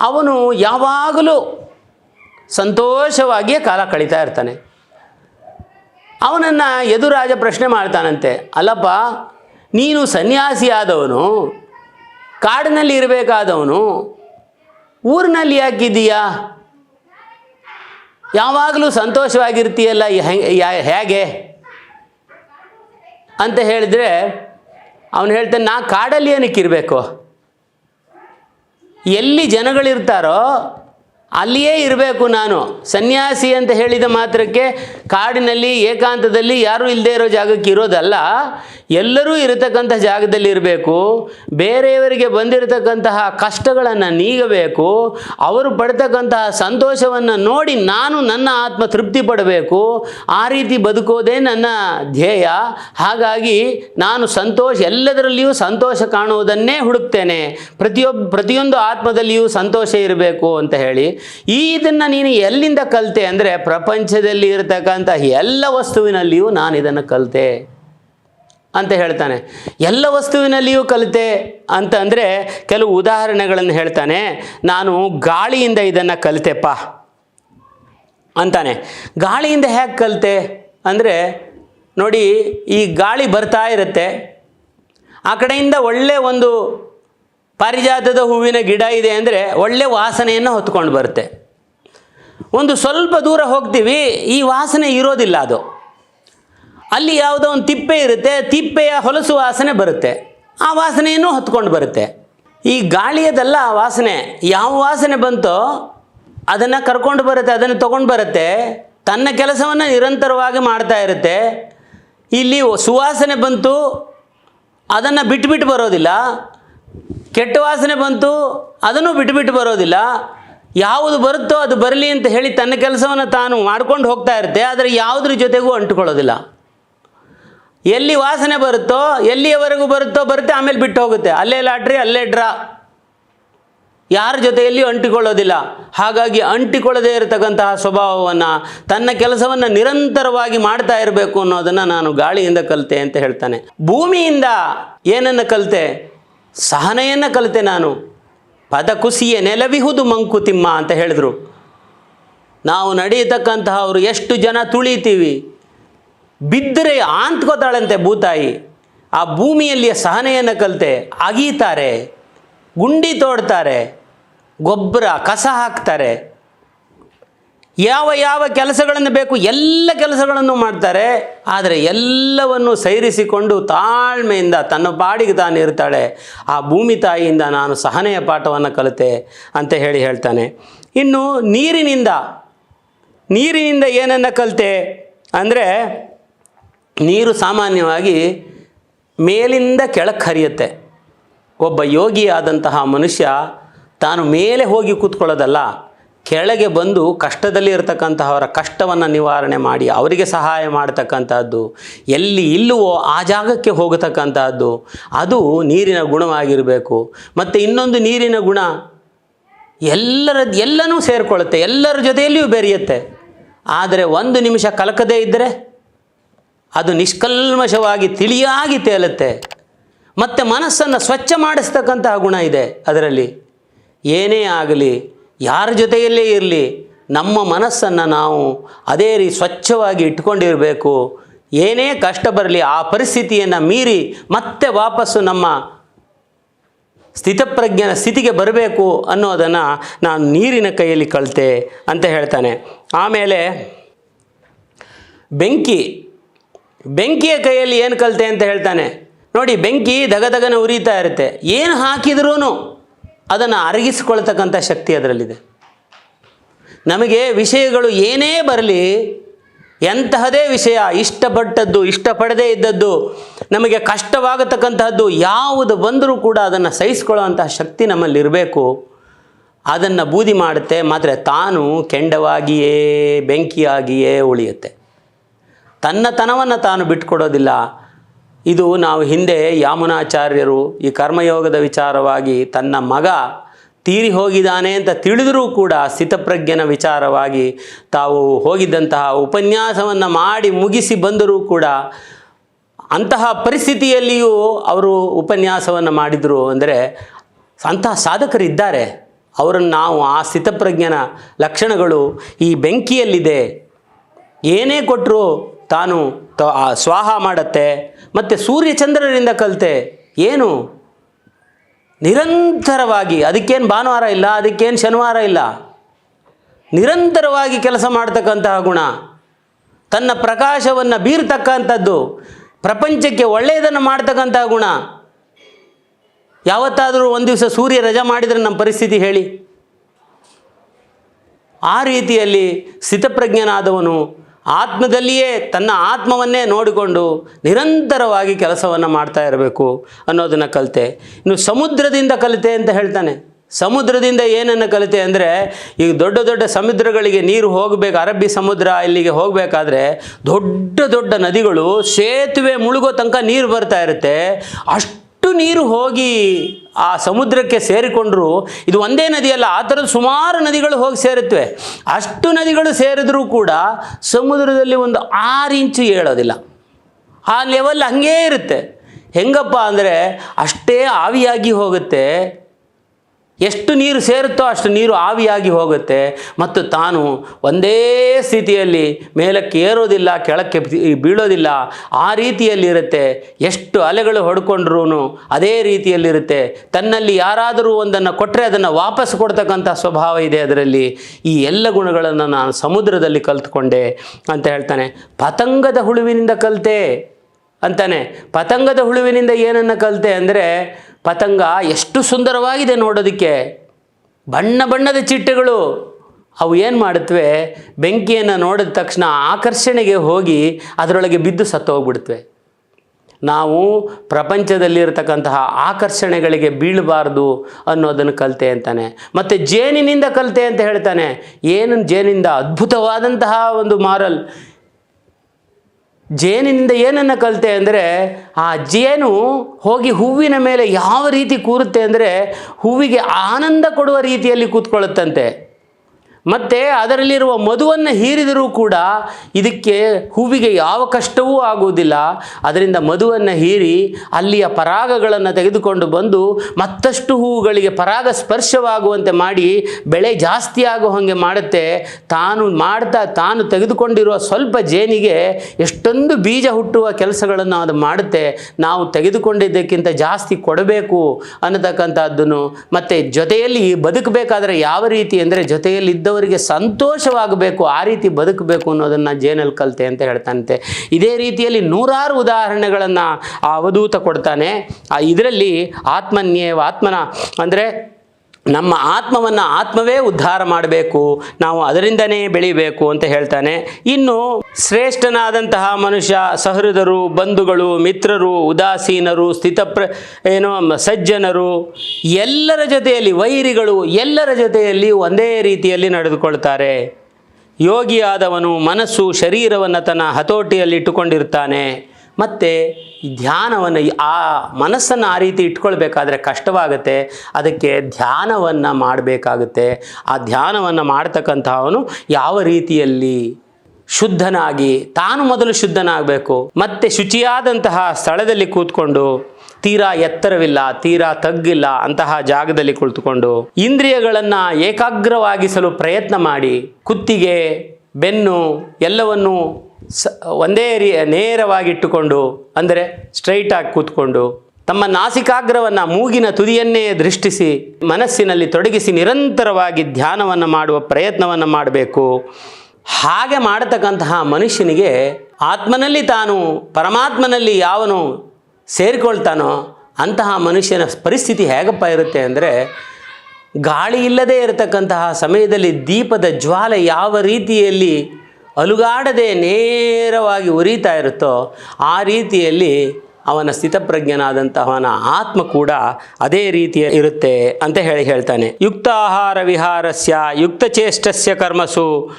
ಅವನು ಯಾವಾಗಲೂ ಸಂತೋಷವಾಗಿಯೇ ಕಾಲ ಕಳೀತಾ ಇರ್ತಾನೆ. ಅವನನ್ನು ಎದುರಾಜ ಪ್ರಶ್ನೆ ಮಾಡ್ತಾನಂತೆ, ಅಲ್ಲಪ್ಪ, ನೀನು ಸನ್ಯಾಸಿಯಾದವನು, ಕಾಡಿನಲ್ಲಿ ಇರಬೇಕಾದವನು, ಊರಿನಲ್ಲಿ ಯಾಕಿದ್ದೀಯಾ? ಯಾವಾಗಲೂ ಸಂತೋಷವಾಗಿರ್ತೀಯಲ್ಲ ಹೇಗೆ? ಅಂತ ಹೇಳಿದರೆ ಅವನು ಹೇಳ್ತಾನೆ ನಾ ಕಾಡಲ್ಲಿ ಏನಕ್ಕೆ ಇರಬೇಕು ಎಲ್ಲಿ ಜನಗಳಿರ್ತಾರೋ ಅಲ್ಲಿಯೇ ಇರಬೇಕು ನಾನು. ಸನ್ಯಾಸಿ ಅಂತ ಹೇಳಿದ ಮಾತ್ರಕ್ಕೆ ಕಾಡಿನಲ್ಲಿ, ಏಕಾಂತದಲ್ಲಿ ಯಾರೂ ಇಲ್ಲದೆ ಇರೋ ಜಾಗಕ್ಕೆ ಇರೋದಲ್ಲ. ಎಲ್ಲರೂ ಇರತಕ್ಕಂಥ ಜಾಗದಲ್ಲಿ ಇರಬೇಕು. ಬೇರೆಯವರಿಗೆ ಬಂದಿರತಕ್ಕಂತಹ ಕಷ್ಟಗಳನ್ನು ನೀಗಬೇಕು. ಅವರು ಪಡ್ತಕ್ಕಂತಹ ಸಂತೋಷವನ್ನು ನೋಡಿ ನಾನು ನನ್ನ ಆತ್ಮ ತೃಪ್ತಿ ಪಡಬೇಕು. ಆ ರೀತಿ ಬದುಕೋದೇ ನನ್ನ ಧ್ಯೇಯ. ಹಾಗಾಗಿ ನಾನು ಸಂತೋಷ, ಎಲ್ಲದರಲ್ಲಿಯೂ ಸಂತೋಷ ಕಾಣುವುದನ್ನೇ ಹುಡುಕ್ತೇನೆ. ಪ್ರತಿಯೊಬ್ಬ ಪ್ರತಿಯೊಂದು ಆತ್ಮದಲ್ಲಿಯೂ ಸಂತೋಷ ಇರಬೇಕು ಅಂತ ಹೇಳಿ. ಈ ಇದನ್ನು ನೀನು ಎಲ್ಲಿಂದ ಕಲಿತೆ ಅಂದರೆ ಪ್ರಪಂಚದಲ್ಲಿ ಇರತಕ್ಕಂಥ ಎಲ್ಲ ವಸ್ತುವಿನಲ್ಲಿಯೂ ನಾನು ಇದನ್ನು ಕಲಿತೆ ಅಂತ ಹೇಳ್ತಾನೆ. ಎಲ್ಲ ವಸ್ತುವಿನಲ್ಲಿಯೂ ಕಲಿತೆ ಅಂತಂದರೆ ಕೆಲವು ಉದಾಹರಣೆಗಳನ್ನು ಹೇಳ್ತಾನೆ. ನಾನು ಗಾಳಿಯಿಂದ ಇದನ್ನು ಕಲಿತೆಪ್ಪ ಅಂತಾನೆ. ಗಾಳಿಯಿಂದ ಹೇಗೆ ಕಲಿತೆ ಅಂದರೆ ನೋಡಿ ಈ ಗಾಳಿ ಬರ್ತಾ ಇರುತ್ತೆ. ಆ ಕಡೆಯಿಂದ ಒಳ್ಳೆ ಒಂದು ಪಾರಿಜಾತದ ಹೂವಿನ ಗಿಡ ಇದೆ ಅಂದರೆ ಒಳ್ಳೆ ವಾಸನೆಯನ್ನು ಹೊತ್ಕೊಂಡು ಬರುತ್ತೆ. ಒಂದು ಸ್ವಲ್ಪ ದೂರ ಹೋಗ್ತೀವಿ, ಈ ವಾಸನೆ ಇರೋದಿಲ್ಲ ಅದು. ಅಲ್ಲಿ ಯಾವುದೋ ಒಂದು ತಿಪ್ಪೆ ಇರುತ್ತೆ, ತಿಪ್ಪೆಯ ಹೊಲಸು ವಾಸನೆ ಬರುತ್ತೆ. ಆ ವಾಸನೆಯನ್ನು ಹೊತ್ಕೊಂಡು ಬರುತ್ತೆ. ಈ ಗಾಳಿಯದಲ್ಲ ಆ ವಾಸನೆ, ಯಾವ ವಾಸನೆ ಬಂತೋ ಅದನ್ನು ಕರ್ಕೊಂಡು ಬರುತ್ತೆ, ಅದನ್ನು ತೊಗೊಂಡು ಬರುತ್ತೆ. ತನ್ನ ಕೆಲಸವನ್ನು ನಿರಂತರವಾಗಿ ಮಾಡ್ತಾ ಇರುತ್ತೆ. ಇಲ್ಲಿ ಸುವಾಸನೆ ಬಂತು, ಅದನ್ನು ಬಿಟ್ಬಿಟ್ಟು ಬರೋದಿಲ್ಲ. ಕೆಟ್ಟ ವಾಸನೆ ಬಂತು, ಅದನ್ನು ಬಿಟ್ಬಿಟ್ಟು ಬರೋದಿಲ್ಲ. ಯಾವುದು ಬರುತ್ತೋ ಅದು ಬರಲಿ ಅಂತ ಹೇಳಿ ತನ್ನ ಕೆಲಸವನ್ನು ತಾನು ಮಾಡ್ಕೊಂಡು ಹೋಗ್ತಾ ಇರುತ್ತೆ, ಆದರೆ ಯಾವುದ್ರ ಜೊತೆಗೂ ಅಂಟುಕೊಳ್ಳೋದಿಲ್ಲ. ಎಲ್ಲಿ ವಾಸನೆ ಬರುತ್ತೋ, ಎಲ್ಲಿಯವರೆಗೂ ಬರುತ್ತೋ ಬರುತ್ತೆ, ಆಮೇಲೆ ಬಿಟ್ಟು ಹೋಗುತ್ತೆ. ಅಲ್ಲೇ ಲಾಟ್ರಿ, ಅಲ್ಲೇ ಡ್ರಾ. ಯಾರ ಜೊತೆಯಲ್ಲಿಯೂ ಅಂಟಿಕೊಳ್ಳೋದಿಲ್ಲ. ಹಾಗಾಗಿ ಅಂಟಿಕೊಳ್ಳದೇ ಇರತಕ್ಕಂತಹ ಸ್ವಭಾವವನ್ನು, ತನ್ನ ಕೆಲಸವನ್ನು ನಿರಂತರವಾಗಿ ಮಾಡ್ತಾ ಇರಬೇಕು ಅನ್ನೋದನ್ನು ನಾನು ಗಾಳಿಯಿಂದ ಕಲಿತೆ ಅಂತ ಹೇಳ್ತಾನೆ. ಭೂಮಿಯಿಂದ ಏನನ್ನು ಕಲಿತೆ? ಸಹನೆಯನ್ನು ಕಲಿತೆ ನಾನು. ಪದ ಕುಸಿಯೇ ನೆಲವಿಹುದು ಮಂಕುತಿಮ್ಮ ಅಂತ ಹೇಳಿದರು. ನಾವು ನಡೆಯತಕ್ಕಂತಹ ಅವರು ಎಷ್ಟು ಜನ ತುಳಿತೀವಿ. ಬಿದ್ದರೆ ಆಂತ್ಕೋತಾಳಂತೆ ಭೂತಾಯಿ. ಆ ಭೂಮಿಯಲ್ಲಿಯ ಸಹನೆಯನ್ನು ಕಲಿತೆ, ಅಗೀತಾರೆ, ಗುಂಡಿ ತೋಡ್ತಾರೆ, ಗೊಬ್ಬರ, ಕಸ ಹಾಕ್ತಾರೆ. ಯಾವ ಯಾವ ಕೆಲಸಗಳನ್ನು ಬೇಕು ಎಲ್ಲ ಕೆಲಸಗಳನ್ನು ಮಾಡ್ತಾರೆ, ಆದರೆ ಎಲ್ಲವನ್ನು ಸೈರಿಸಿಕೊಂಡು ತಾಳ್ಮೆಯಿಂದ ತನ್ನ ಬಾಡಿಗೆ ತಾನು ಇರ್ತಾಳೆ. ಆ ಭೂಮಿ ತಾಯಿಯಿಂದ ನಾನು ಸಹನೆಯ ಪಾಠವನ್ನು ಕಲಿತೆ ಅಂತ ಹೇಳಿ ಹೇಳ್ತಾನೆ. ಇನ್ನು ನೀರಿನಿಂದ ನೀರಿನಿಂದ ಏನನ್ನು ಕಲಿತೆ ಅಂದರೆ ನೀರು ಸಾಮಾನ್ಯವಾಗಿ ಮೇಲಿಂದ ಕೆಳಕ್ಕೆ ಹರಿಯುತ್ತೆ. ಒಬ್ಬ ಯೋಗಿಯಾದಂತಹ ಮನುಷ್ಯ ತಾನು ಮೇಲೆ ಹೋಗಿ ಕೂತ್ಕೊಳ್ಳೋದಲ್ಲ ಕೆಳಗೆ ಬಂದು ಕಷ್ಟದಲ್ಲಿ ಇರತಕ್ಕಂತಹವರ ಕಷ್ಟವನ್ನು ನಿವಾರಣೆ ಮಾಡಿ, ಅವರಿಗೆ ಸಹಾಯ ಮಾಡತಕ್ಕಂಥದ್ದು ಎಲ್ಲಿ ಇಲ್ಲವೋ ಆ ಜಾಗಕ್ಕೆ ಹೋಗತಕ್ಕಂಥದ್ದು ಅದು ನೀರಿನ ಗುಣವಾಗಿರಬೇಕು. ಮತ್ತು ಇನ್ನೊಂದು ನೀರಿನ ಗುಣ, ಎಲ್ಲರ, ಎಲ್ಲನೂ ಸೇರಿಕೊಳ್ಳುತ್ತೆ, ಎಲ್ಲರ ಜೊತೆಯಲ್ಲಿಯೂ ಬೆರೆಯುತ್ತೆ. ಆದರೆ ಒಂದು ನಿಮಿಷ ಕಲಕದೇ ಇದ್ದರೆ ಅದು ನಿಷ್ಕಲ್ಮಶವಾಗಿ ತಿಳಿಯಾಗಿ ತೇಲುತ್ತೆ. ಮತ್ತು ಮನಸ್ಸನ್ನು ಸ್ವಚ್ಛ ಮಾಡಿಸ್ತಕ್ಕಂತಹ ಗುಣ ಇದೆ ಅದರಲ್ಲಿ. ಏನೇ ಆಗಲಿ ಯಾರ ಜೊತೆಯಲ್ಲೇ ಇರಲಿ, ನಮ್ಮ ಮನಸ್ಸನ್ನು ನಾವು ಅದೇ ರೀ ಸ್ವಚ್ಛವಾಗಿ ಇಟ್ಕೊಂಡಿರಬೇಕು. ಏನೇ ಕಷ್ಟ ಬರಲಿ, ಆ ಪರಿಸ್ಥಿತಿಯನ್ನು ಮೀರಿ ಮತ್ತೆ ವಾಪಸ್ಸು ನಮ್ಮ ಸ್ಥಿತಪ್ರಜ್ಞನ ಸ್ಥಿತಿಗೆ ಬರಬೇಕು ಅನ್ನೋದನ್ನು ನಾನು ನೀರಿನ ಕೈಯಲ್ಲಿ ಕಲಿತೆ ಅಂತ ಹೇಳ್ತಾನೆ. ಆಮೇಲೆ ಬೆಂಕಿ, ಬೆಂಕಿಯ ಕೈಯಲ್ಲಿ ಏನು ಕಲಿತೆ ಅಂತ ಹೇಳ್ತಾನೆ. ನೋಡಿ, ಬೆಂಕಿ ದಗದಗನ ಉರಿತಾ ಇರುತ್ತೆ. ಏನು ಹಾಕಿದ್ರೂ ಅದನ್ನು ಅರಗಿಸಿಕೊಳ್ತಕ್ಕಂಥ ಶಕ್ತಿ ಅದರಲ್ಲಿದೆ. ನಮಗೆ ವಿಷಯಗಳು ಏನೇ ಬರಲಿ, ಎಂತಹದೇ ವಿಷಯ, ಇಷ್ಟಪಟ್ಟದ್ದು, ಇಷ್ಟಪಡದೇ ಇದ್ದದ್ದು, ನಮಗೆ ಕಷ್ಟವಾಗತಕ್ಕಂತಹದ್ದು, ಯಾವುದು ಬಂದರೂ ಕೂಡ ಅದನ್ನು ಸಹಿಸಿಕೊಳ್ಳುವಂತಹ ಶಕ್ತಿ ನಮ್ಮಲ್ಲಿರಬೇಕು. ಅದನ್ನು ಬೂದಿ ಮಾಡುತ್ತೆ, ಮಾತ್ರ ತಾನು ಕೆಂಡವಾಗಿಯೇ, ಬೆಂಕಿಯಾಗಿಯೇ ಉಳಿಯುತ್ತೆ. ತನ್ನತನವನ್ನು ತಾನು ಬಿಟ್ಕೊಡೋದಿಲ್ಲ. ಇದು ನಾವು ಹಿಂದೆ ಯಾಮುನಾಚಾರ್ಯರು ಈ ಕರ್ಮಯೋಗದ ವಿಚಾರವಾಗಿ ತನ್ನ ಮಗ ತೀರಿ ಹೋಗಿದ್ದಾನೆ ಅಂತ ತಿಳಿದರೂ ಕೂಡ ಸ್ಥಿತಪ್ರಜ್ಞನ ವಿಚಾರವಾಗಿ ತಾವು ಹೋಗಿದ್ದಂತಹ ಉಪನ್ಯಾಸವನ್ನು ಮಾಡಿ ಮುಗಿಸಿ ಬಂದರೂ ಕೂಡ ಅಂತಹ ಪರಿಸ್ಥಿತಿಯಲ್ಲಿಯೂ ಅವರು ಉಪನ್ಯಾಸವನ್ನು ಮಾಡಿದರು ಅಂದರೆ ಅಂತಹ ಸಾಧಕರಿದ್ದಾರೆ. ಅವರನ್ನು ನಾವು ಆ ಸ್ಥಿತಪ್ರಜ್ಞನ ಲಕ್ಷಣಗಳು ಈ ಬೆಂಕಿಯಲ್ಲಿದೆ. ಏನೇ ಕೊಟ್ಟರೂ ತಾನು ತ ಸ್ವಾಹ ಮಾಡತ್ತೆ. ಮತ್ತು ಸೂರ್ಯಚಂದ್ರರಿಂದ ಕಲಿತೆ. ಏನು? ನಿರಂತರವಾಗಿ. ಅದಕ್ಕೇನು ಭಾನುವಾರ ಇಲ್ಲ, ಅದಕ್ಕೇನು ಶನಿವಾರ ಇಲ್ಲ. ನಿರಂತರವಾಗಿ ಕೆಲಸ ಮಾಡ್ತಕ್ಕಂತಹ ಗುಣ. ತನ್ನ ಪ್ರಕಾಶವನ್ನು ಬೀರ್ತಕ್ಕಂಥದ್ದು. ಪ್ರಪಂಚಕ್ಕೆ ಒಳ್ಳೆಯದನ್ನು ಮಾಡ್ತಕ್ಕಂತಹ ಗುಣ. ಯಾವತ್ತಾದರೂ ಒಂದು ದಿವಸ ಸೂರ್ಯ ರಜಾ ಮಾಡಿದರೆ ನಮ್ಮ ಪರಿಸ್ಥಿತಿ ಹೇಳಿ. ಆ ರೀತಿಯಲ್ಲಿ ಸ್ಥಿತಪ್ರಜ್ಞನಾದವನು ಆತ್ಮದಲ್ಲಿಯೇ ತನ್ನ ಆತ್ಮವನ್ನೇ ನೋಡಿಕೊಂಡು ನಿರಂತರವಾಗಿ ಕೆಲಸವನ್ನು ಮಾಡ್ತಾ ಇರಬೇಕು ಅನ್ನೋದನ್ನು ಕಲಿತೆ. ಇನ್ನು ಸಮುದ್ರದಿಂದ ಕಲಿತೆ ಅಂತ ಹೇಳ್ತಾನೆ. ಸಮುದ್ರದಿಂದ ಏನನ್ನು ಕಲಿತೆ ಅಂದರೆ ಈಗ ದೊಡ್ಡ ದೊಡ್ಡ ಸಮುದ್ರಗಳಿಗೆ ನೀರು ಹೋಗಬೇಕು, ಅರಬ್ಬಿ ಸಮುದ್ರ ಇಲ್ಲಿಗೆ ಹೋಗಬೇಕಾದ್ರೆ ದೊಡ್ಡ ದೊಡ್ಡ ನದಿಗಳು ಸೇತುವೆ ಮುಳುಗೋ ತನಕ ನೀರು ಬರ್ತಾ ಇರುತ್ತೆ. ಅಷ್ಟು ಅಷ್ಟು ನೀರು ಹೋಗಿ ಆ ಸಮುದ್ರಕ್ಕೆ ಸೇರಿಕೊಂಡ್ರು, ಇದು ಒಂದೇ ನದಿಯಲ್ಲ, ಆ ಥರದ ಸುಮಾರು ನದಿಗಳು ಹೋಗಿ ಸೇರುತ್ತವೆ. ಅಷ್ಟು ನದಿಗಳು ಸೇರಿದ್ರೂ ಕೂಡ ಸಮುದ್ರದಲ್ಲಿ ಒಂದು ಆರು ಇಂಚು ಏಳೋದಿಲ್ಲ. ಆ ಲೆವೆಲ್ ಹಂಗೇ ಇರುತ್ತೆ. ಹೆಂಗಪ್ಪ ಅಂದರೆ ಅಷ್ಟೇ ಆವಿಯಾಗಿ ಹೋಗುತ್ತೆ. ಎಷ್ಟು ನೀರು ಸೇರುತ್ತೋ ಅಷ್ಟು ನೀರು ಆವಿಯಾಗಿ ಹೋಗುತ್ತೆ. ಮತ್ತು ತಾನು ಒಂದೇ ಸ್ಥಿತಿಯಲ್ಲಿ ಮೇಲಕ್ಕೆ ಏರೋದಿಲ್ಲ, ಕೆಳಕ್ಕೆ ಬೀಳೋದಿಲ್ಲ. ಆ ರೀತಿಯಲ್ಲಿರುತ್ತೆ. ಎಷ್ಟು ಅಲೆಗಳು ಹೊಡ್ಕೊಂಡ್ರೂ ಅದೇ ರೀತಿಯಲ್ಲಿರುತ್ತೆ. ತನ್ನಲ್ಲಿ ಯಾರಾದರೂ ಒಂದನ್ನು ಕೊಟ್ಟರೆ ಅದನ್ನು ವಾಪಸ್ ಕೊಡ್ತಕ್ಕಂಥ ಸ್ವಭಾವ ಇದೆ ಅದರಲ್ಲಿ. ಈ ಎಲ್ಲ ಗುಣಗಳನ್ನು ನಾನು ಸಮುದ್ರದಲ್ಲಿ ಕಲ್ತ್ಕೊಂಡೆ ಅಂತ ಹೇಳ್ತಾನೆ. ಪತಂಗದ ಹುಳುವಿನಿಂದ ಕಲಿತೆ ಅಂತಾನೆ. ಪತಂಗದ ಹುಳುವಿನಿಂದ ಏನನ್ನು ಕಲಿತೆ ಅಂದರೆ ಪತಂಗ ಎಷ್ಟು ಸುಂದರವಾಗಿದೆ ನೋಡೋದಕ್ಕೆ. ಬಣ್ಣ ಬಣ್ಣದ ಚಿಟ್ಟೆಗಳು. ಅವು ಏನು ಮಾಡುತ್ತವೆ ಬೆಂಕಿಯನ್ನು ನೋಡಿದ ತಕ್ಷಣ ಆಕರ್ಷಣೆಗೆ ಹೋಗಿ ಅದರೊಳಗೆ ಬಿದ್ದು ಸತ್ತೋಗ್ಬಿಡ್ತವೆ ನಾವು ಪ್ರಪಂಚದಲ್ಲಿರತಕ್ಕಂತಹ ಆಕರ್ಷಣೆಗಳಿಗೆ ಬೀಳಬಾರ್ದು ಅನ್ನೋದನ್ನು ಕಲಿತೆ ಅಂತಾನೆ. ಮತ್ತು ಜೇನಿನಿಂದ ಕಲಿತೆ ಅಂತ ಹೇಳ್ತಾನೆ. ಏನು ಜೇನಿಂದ ಅದ್ಭುತವಾದಂತಹ ಒಂದು ಮಾರಲ್. ಜೇನಿನಿಂದ ಏನನ್ನು ಕಲಿತೆ ಅಂದರೆ ಆ ಜೇನು ಹೋಗಿ ಹೂವಿನ ಮೇಲೆ ಯಾವ ರೀತಿ ಕೂರುತ್ತೆ ಅಂದರೆ ಹೂವಿಗೆ ಆನಂದ ಕೊಡುವ ರೀತಿಯಲ್ಲಿ ಕೂತ್ಕೊಳ್ಳುತ್ತಂತೆ. ಮತ್ತು ಅದರಲ್ಲಿರುವ ಮಧುವನ್ನು ಹೀರಿದರೂ ಕೂಡ ಇದಕ್ಕೆ ಹೂವಿಗೆ ಯಾವ ಕಷ್ಟವೂ ಆಗುವುದಿಲ್ಲ. ಅದರಿಂದ ಮಧುವನ್ನು ಹೀರಿ ಅಲ್ಲಿಯ ಪರಾಗಗಳನ್ನು ತೆಗೆದುಕೊಂಡು ಬಂದು ಮತ್ತಷ್ಟು ಹೂವುಗಳಿಗೆ ಪರಾಗ ಸ್ಪರ್ಶವಾಗುವಂತೆ ಮಾಡಿ ಬೆಳೆ ಜಾಸ್ತಿ ಆಗೋ ಹಾಗೆ ಮಾಡುತ್ತೆ. ತಾನು ಮಾಡ್ತಾ ತಾನು ತೆಗೆದುಕೊಂಡಿರುವ ಸ್ವಲ್ಪ ಜೇನಿಗೆ ಎಷ್ಟೊಂದು ಬೀಜ ಹುಟ್ಟುವ ಕೆಲಸಗಳನ್ನು ಅದು ಮಾಡುತ್ತೆ. ನಾವು ತೆಗೆದುಕೊಂಡಿದ್ದಕ್ಕಿಂತ ಜಾಸ್ತಿ ಕೊಡಬೇಕು ಅನ್ನತಕ್ಕಂಥದ್ದನ್ನು ಮತ್ತು ಜೊತೆಯಲ್ಲಿ ಬದುಕಬೇಕಾದ್ರೆ ಯಾವ ರೀತಿ ಅಂದರೆ ಜೊತೆಯಲ್ಲಿ ಇದ್ದವರಿಗೆ ಸಂತೋಷವಾಗಬೇಕು, ಆ ರೀತಿ ಬದುಕಬೇಕು ಅನ್ನೋದನ್ನು ಜೇನಲ್ಲಿ ಕಲಿತೆ ಅಂತ ಹೇಳ್ತಾನಂತೆ. ಇದೇ ರೀತಿಯಲ್ಲಿ ನೂರಾರು ಉದಾಹರಣೆಗಳನ್ನು ಆ ಅವಧೂತ ಕೊಡ್ತಾನೆ. ಇದರಲ್ಲಿ ಆತ್ಮನ್ಯೇವ, ಆತ್ಮನ ಅಂದರೆ ನಮ್ಮ ಆತ್ಮವನ್ನು ಆತ್ಮವೇ ಉದ್ಧಾರ ಮಾಡಬೇಕು, ನಾವು ಅದರಿಂದನೇ ಬೆಳಿಬೇಕು ಅಂತ ಹೇಳ್ತಾನೆ. ಇನ್ನು ಶ್ರೇಷ್ಠನಾದಂತಹ ಮನುಷ್ಯ, ಸಹೃದರು, ಬಂಧುಗಳು, ಮಿತ್ರರು, ಉದಾಸೀನರು, ಸ್ಥಿತಪ್ರ, ಏನು, ಸಜ್ಜನರು, ಎಲ್ಲರ ಜೊತೆಯಲ್ಲಿ, ವೈರಿಗಳು ಎಲ್ಲರ ಜೊತೆಯಲ್ಲಿ ಒಂದೇ ರೀತಿಯಲ್ಲಿ ನಡೆದುಕೊಳ್ತಾರೆ. ಯೋಗಿಯಾದವನು ಮನಸ್ಸು, ಶರೀರವನ್ನು ತನ್ನ ಹತೋಟಿಯಲ್ಲಿ ಇಟ್ಟುಕೊಂಡಿರ್ತಾನೆ. ಮತ್ತು ಧ್ಯಾನವನ್ನು ಆ ಮನಸ್ಸನ್ನು ಆ ರೀತಿ ಇಟ್ಕೊಳ್ಬೇಕಾದ್ರೆ ಕಷ್ಟವಾಗುತ್ತೆ. ಅದಕ್ಕೆ ಧ್ಯಾನವನ್ನು ಮಾಡಬೇಕಾಗುತ್ತೆ. ಆ ಧ್ಯಾನವನ್ನು ಮಾಡ್ತಕ್ಕಂಥವನು ಯಾವ ರೀತಿಯಲ್ಲಿ ಶುದ್ಧನಾಗಿ, ತಾನು ಮೊದಲು ಶುದ್ಧನಾಗಬೇಕು, ಮತ್ತು ಶುಚಿಯಾದಂತಹ ಸ್ಥಳದಲ್ಲಿ ಕೂತ್ಕೊಂಡು ತೀರಾ ಎತ್ತರವಿಲ್ಲ, ತೀರಾ ತಗ್ಗಿಲ್ಲ ಅಂತಹ ಜಾಗದಲ್ಲಿ ಕುಳಿತುಕೊಂಡು ಇಂದ್ರಿಯಗಳನ್ನು ಏಕಾಗ್ರವಾಗಿಸಲು ಪ್ರಯತ್ನ ಮಾಡಿ, ಕುತ್ತಿಗೆ, ಬೆನ್ನು ಎಲ್ಲವನ್ನು ಸ, ಒಂದೇ ರೀ, ನೇರವಾಗಿಟ್ಟುಕೊಂಡು, ಅಂದರೆ ಸ್ಟ್ರೈಟಾಗಿ ಕೂತ್ಕೊಂಡು, ತಮ್ಮ ನಾಸಿಕಾಗ್ರವನ್ನು ಮೂಗಿನ ತುದಿಯನ್ನೇ ದೃಷ್ಟಿಸಿ, ಮನಸ್ಸಿನಲ್ಲಿ ತೊಡಗಿಸಿ ನಿರಂತರವಾಗಿ ಧ್ಯಾನವನ್ನು ಮಾಡುವ ಪ್ರಯತ್ನವನ್ನು ಮಾಡಬೇಕು. ಹಾಗೆ ಮಾಡತಕ್ಕಂತಹ ಮನುಷ್ಯನಿಗೆ ಆತ್ಮನಲ್ಲಿ ತಾನು, ಪರಮಾತ್ಮನಲ್ಲಿ ಯಾವನು ಸೇರಿಕೊಳ್ತಾನೋ, ಅಂತಹ ಮನುಷ್ಯನ ಪರಿಸ್ಥಿತಿ ಹೇಗಪ್ಪ ಇರುತ್ತೆ ಅಂದರೆ ಗಾಳಿ ಇಲ್ಲದೇ ಇರತಕ್ಕಂತಹ ಸಮಯದಲ್ಲಿ ದೀಪದ ಜ್ವಾಲೆ ಯಾವ ರೀತಿಯಲ್ಲಿ ಅಲುಗಾಡದೆ ನೇರವಾಗಿ ಉರಿತಾ ಇರುತ್ತೋ, ಆ ರೀತಿಯಲ್ಲಿ ಅವನ ಸ್ಥಿತಪ್ರಜ್ಞನಾದಂತಹವನ ಆತ್ಮ ಕೂಡ ಅದೇ ರೀತಿಯ ಇರುತ್ತೆ ಅಂತ ಹೇಳಿ ಹೇಳ್ತಾನೆ. ಯುಕ್ತ ಆಹಾರ ವಿಹಾರಸ್ಯ ಯುಕ್ತ ಚೇಷ್ಟಸ್ಯ ಕರ್ಮಸು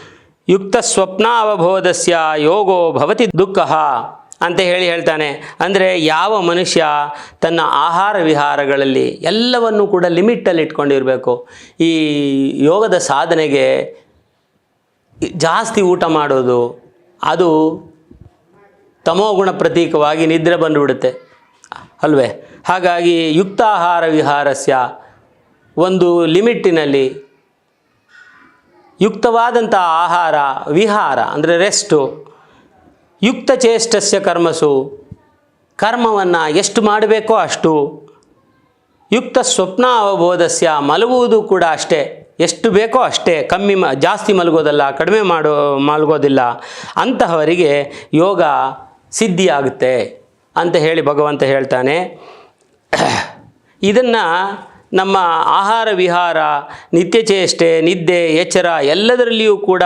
ಯುಕ್ತ ಸ್ವಪ್ನಾವಬೋಧಸ್ಯ ಯೋಗೋ ಭವತಿ ದುಃಖ ಅಂತ ಹೇಳಿ ಹೇಳ್ತಾನೆ. ಅಂದರೆ ಯಾವ ಮನುಷ್ಯ ತನ್ನ ಆಹಾರ ವಿಹಾರಗಳಲ್ಲಿ ಎಲ್ಲವನ್ನೂ ಕೂಡ ಲಿಮಿಟಲ್ಲಿ ಇಟ್ಕೊಂಡಿರಬೇಕು. ಈ ಯೋಗದ ಸಾಧನೆಗೆ ಜಾಸ್ತಿ ಊಟ ಮಾಡೋದು, ಅದು ತಮೋಗುಣ ಪ್ರತೀಕವಾಗಿ ನಿದ್ರೆ ಬಂದುಬಿಡುತ್ತೆ. ಅಲ್ವೇ? ಹಾಗಾಗಿ ಯುಕ್ತಾಹಾರ ವಿಹಾರಸ್ಯ ಒಂದು ಲಿಮಿಟ್ಟಿನಲ್ಲಿ ಯುಕ್ತವಾದಂಥ ಆಹಾರ, ವಿಹಾರ, ಅಂದರೆ ರೆಸ್ಟು ಯುಕ್ತ ಚೇಷ್ಟಸ್ಯ ಕರ್ಮಸು, ಕರ್ಮವನ್ನು ಎಷ್ಟು ಮಾಡಬೇಕೋ ಅಷ್ಟು ಯುಕ್ತ ಸ್ವಪ್ನ ಅವಬೋಧಸ್ಯ ಮಲಗುವುದು ಕೂಡ ಅಷ್ಟೇ. ಎಷ್ಟು ಬೇಕೋ ಅಷ್ಟೇ, ಕಮ್ಮಿ ಮ, ಜಾಸ್ತಿ ಮಲಗೋದಲ್ಲ, ಕಡಿಮೆ ಮಾಡೋ, ಮಲಗೋದಿಲ್ಲ, ಅಂತಹವರಿಗೆ ಯೋಗ ಸಿದ್ಧಿಯಾಗುತ್ತೆ ಅಂತ ಹೇಳಿ ಭಗವಂತ ಹೇಳ್ತಾನೆ. ಇದನ್ನು ನಮ್ಮ ಆಹಾರ ವಿಹಾರ ನಿತ್ಯಚೇಷ್ಟೆ ನಿದ್ದೆ, ಎಚ್ಚರ ಎಲ್ಲದರಲ್ಲಿಯೂ ಕೂಡ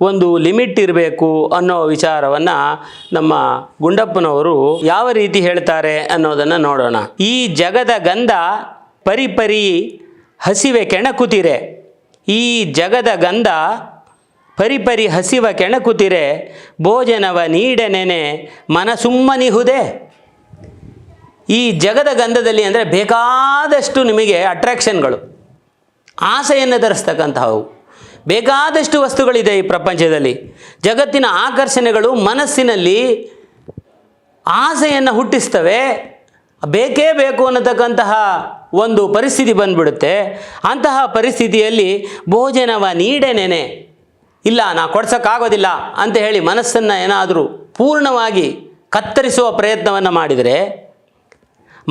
ಒಂದು ಲಿಮಿಟ್ ಇರಬೇಕು ಅನ್ನೋ ವಿಚಾರವನ್ನು ನಮ್ಮ ಗುಂಡಪ್ಪನವರು ಯಾವ ರೀತಿ ಹೇಳ್ತಾರೆ ಅನ್ನೋದನ್ನು ನೋಡೋಣ. ಈ ಜಗದ ಗಂಧ ಪರಿಪರಿ ಹಸಿವೆ ಕೆಣಕುತಿರೆ. ಈ ಜಗದ ಗಂಧ ಪರಿಪರಿ ಹಸಿವ ಕೆಣಕುತಿರೆ, ಭೋಜನವ ನೀಡನೆನೆ ಮನ ಸುಮ್ಮನಿಹುದೆ ಈ ಜಗದ ಗಂಧದಲ್ಲಿ ಅಂದರೆ ಬೇಕಾದಷ್ಟು ನಿಮಗೆ ಅಟ್ರ್ಯಾಕ್ಷನ್ಗಳು ಆಸೆಯನ್ನು ಧರಿಸ್ತಕ್ಕಂತಹವು ಬೇಕಾದಷ್ಟು ವಸ್ತುಗಳಿದೆ ಈ ಪ್ರಪಂಚದಲ್ಲಿ. ಜಗತ್ತಿನ ಆಕರ್ಷಣೆಗಳು ಮನಸ್ಸಿನಲ್ಲಿ ಆಸೆಯನ್ನು ಹುಟ್ಟಿಸ್ತವೆ. ಬೇಕೇ ಬೇಕು ಅನ್ನತಕ್ಕಂತಹ ಒಂದು ಪರಿಸ್ಥಿತಿ ಬಂದ್ಬಿಡುತ್ತೆ. ಅಂತಹ ಪರಿಸ್ಥಿತಿಯಲ್ಲಿ ಭೋಜನವ ನೀಡೆನೇನೆ? ಇಲ್ಲ, ನಾ ಕೊಡ್ಸೋಕ್ಕಾಗೋದಿಲ್ಲ ಅಂತ ಹೇಳಿ ಮನಸ್ಸನ್ನು ಏನಾದರೂ ಪೂರ್ಣವಾಗಿ ಕತ್ತರಿಸುವ ಪ್ರಯತ್ನವನ್ನು ಮಾಡಿದರೆ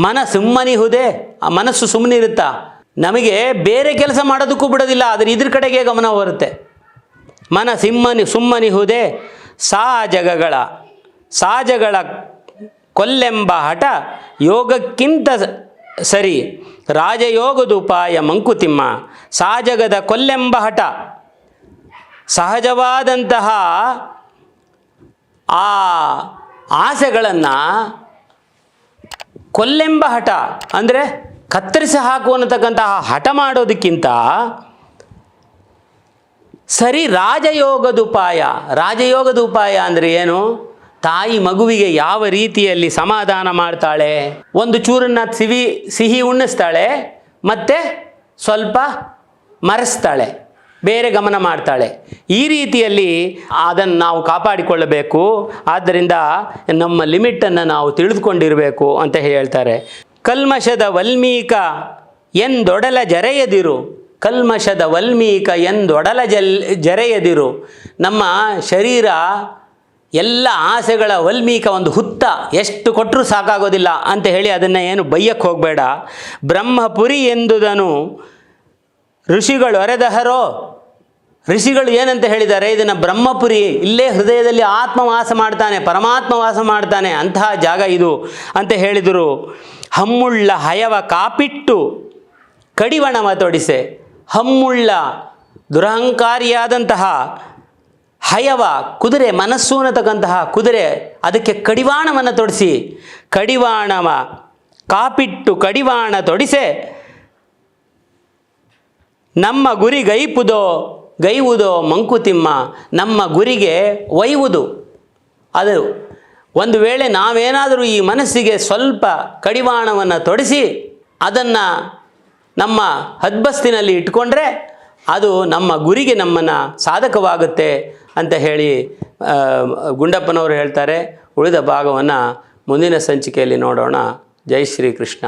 ಮನ ಸುಮ್ಮನಿಹುದೇ ಆ ಮನಸ್ಸು ಸುಮ್ಮನಿರುತ್ತಾ ನಮಗೆ ಬೇರೆ ಕೆಲಸ ಮಾಡೋದಕ್ಕೂ ಬಿಡೋದಿಲ್ಲ, ಆದರೆ ಇದ್ರ ಕಡೆಗೆ ಗಮನ ಬರುತ್ತೆ. ಮನ ಸಿಮ್ಮನಿ ಸುಮ್ಮನಿಹುದೇ ಸಾಜಗಗಳ, ಸಾಜಗಳ ಕೊಲ್ಲೆಂಬ ಹಠ ಯೋಗಕ್ಕಿಂತ ಸರಿ ರಾಜಯೋಗದುಪಾಯ ಮಂಕುತಿಮ್ಮ, ಸಾಜಗದ ಕೊಲ್ಲೆಂಬ ಹಠ. ಸಹಜವಾದಂತಹ ಆ ಆಸೆಗಳನ್ನು ಕೊಲ್ಲೆಂಬ ಹಠ, ಅಂದರೆ ಕತ್ತರಿಸಿ ಹಾಕು ಅನ್ನತಕ್ಕಂತಹ ಹಠ ಮಾಡೋದಕ್ಕಿಂತ ಸರಿ ರಾಜಯೋಗದ ಉಪಾಯ ರಾಜಯೋಗದ ಉಪಾಯ ಅಂದರೆ ಏನು? ತಾಯಿ ಮಗುವಿಗೆ ಯಾವ ರೀತಿಯಲ್ಲಿ ಸಮಾಧಾನ ಮಾಡ್ತಾಳೆ? ಒಂದು ಚೂರನ್ನ ಸಿಹಿ ಸಿಹಿ ಉಣ್ಣಿಸ್ತಾಳೆ, ಮತ್ತೆ ಸ್ವಲ್ಪ ಮರೆಸ್ತಾಳೆ, ಬೇರೆ ಗಮನ ಮಾಡ್ತಾಳೆ. ಈ ರೀತಿಯಲ್ಲಿ ಅದನ್ನು ನಾವು ಕಾಪಾಡಿಕೊಳ್ಳಬೇಕು. ಆದ್ದರಿಂದ ನಮ್ಮ ಲಿಮಿಟನ್ನು ನಾವು ತಿಳಿದುಕೊಂಡಿರಬೇಕು ಅಂತ ಹೇಳ್ತಾರೆ. ಕಲ್ಮಶದ ವಲ್ಮೀಕ ಎಂದೊಡಲ ಜರೆಯದಿರು. ಕಲ್ಮಶದ ವಲ್ಮೀಕ ಎಂದೊಡಲ ಜಲ್, ಜರೆಯದಿರು. ನಮ್ಮ ಶರೀರ ಎಲ್ಲ ಆಸೆಗಳ ವಲ್ಮೀಕ ಒಂದು ಹುತ್ತ ಎಷ್ಟು ಕೊಟ್ಟರೂ ಸಾಕಾಗೋದಿಲ್ಲ ಅಂತ ಹೇಳಿ ಅದನ್ನು ಏನು ಬೈಯಕ್ಕೆ ಹೋಗಬೇಡ. ಬ್ರಹ್ಮಪುರಿ ಎಂದುದನು ಋಷಿಗಳು ಅರೆದಹರೋ, ಋಷಿಗಳು ಏನಂತ ಹೇಳಿದ್ದಾರೆ? ಇದನ್ನು ಬ್ರಹ್ಮಪುರಿ, ಇಲ್ಲೇ ಹೃದಯದಲ್ಲಿ ಆತ್ಮ ವಾಸ ಮಾಡ್ತಾನೆ ಪರಮಾತ್ಮ ವಾಸ ಮಾಡ್ತಾನೆ, ಅಂತಹ ಜಾಗ ಇದು ಅಂತ ಹೇಳಿದರು. ಹಮ್ಮುಳ್ಳ ಹಯವ ಕಾಪಿಟ್ಟು ಕಡಿವಣವ ತೊಡಿಸೆ. ಹಮ್ಮುಳ್ಳ ದುರಹಂಕಾರಿಯಾದಂತಹ ಹಯವ ಕುದುರೆ ಮನಸ್ಸು ಅನ್ನತಕ್ಕಂತಹ ಕುದುರೆ ಅದಕ್ಕೆ ಕಡಿವಾಣವನ್ನು ತೊಡಿಸಿ, ಕಡಿವಾಣವ ಕಾಪಿಟ್ಟು ಕಡಿವಾಣ ತೊಡಿಸೆ, ನಮ್ಮ ಗುರಿ ಗೈಪುದೋ, ಗೈವುದೋ ಮಂಕುತಿಮ್ಮ, ನಮ್ಮ ಗುರಿಗೆ ಒಯ್ಯುವುದು ಅದು ಒಂದು ವೇಳೆ ನಾವೇನಾದರೂ ಈ ಮನಸ್ಸಿಗೆ ಸ್ವಲ್ಪ ಕಡಿವಾಣವನ್ನು ತೊಡಿಸಿ, ಅದನ್ನು ನಮ್ಮ ಹದ್ಬಸ್ತಿನಲ್ಲಿ ಇಟ್ಕೊಂಡ್ರೆ ಅದು ನಮ್ಮ ಗುರಿಗೆ ನಮ್ಮನ್ನು ಸಾಧಕವಾಗುತ್ತೆ. ಅಂತ ಹೇಳಿ ಗುಂಡಪ್ಪನವರು ಹೇಳ್ತಾರೆ. ಉಳಿದ ಭಾಗವನ್ನು ಮುಂದಿನ ಸಂಚಿಕೆಯಲ್ಲಿ ನೋಡೋಣ. ಜೈ ಶ್ರೀ ಕೃಷ್ಣ